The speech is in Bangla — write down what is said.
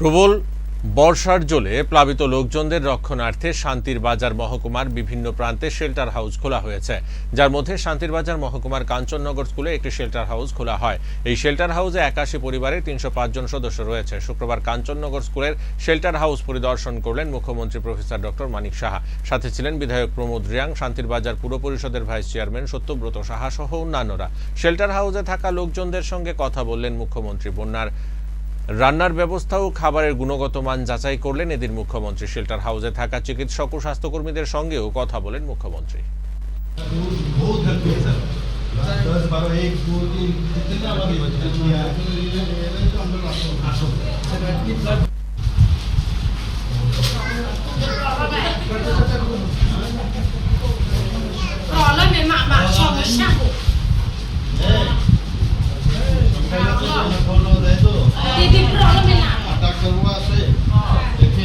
প্রবল বর্ষার জলে প্লাবিত লোকজনদের রক্ষণার্থে শান্তির বাজার মহকুমার বিভিন্ন প্রান্তে শেল্টার হাউস খোলা হয়েছে। যার মধ্যে শান্তির বাজার মহকুমার কাঞ্চননগর স্কুলে একটি শেল্টার হাউস খোলা হয়। এই শেল্টার হাউসে একাশি পরিবারের তিনশো জন সদস্য রয়েছে। শুক্রবার কাঞ্চননগর স্কুলের শেল্টার হাউস পরিদর্শন করলেন মুখ্যমন্ত্রী প্রফেসর ডক্টর মানিক সাহা। সাথে ছিলেন বিধায়ক প্রমোদ রিয়াং, শান্তির বাজার পুর পরিষদের ভাইস চেয়ারম্যান সত্যব্রত সাহা সহ অন্যান্যরা। শেল্টার হাউসে থাকা লোকজনদের সঙ্গে কথা বললেন মুখ্যমন্ত্রী বন্যার রান্নার ব্যবস্থা ও খাবারের গুণগত মান যাচাই করলেন এদিন মুখ্যমন্ত্রী। শেল্টার হাউসে থাকা চিকিৎসক ও স্বাস্থ্যকর্মীদের সঙ্গেও কথা বলেন মুখ্যমন্ত্রী। সমস্যা โอเค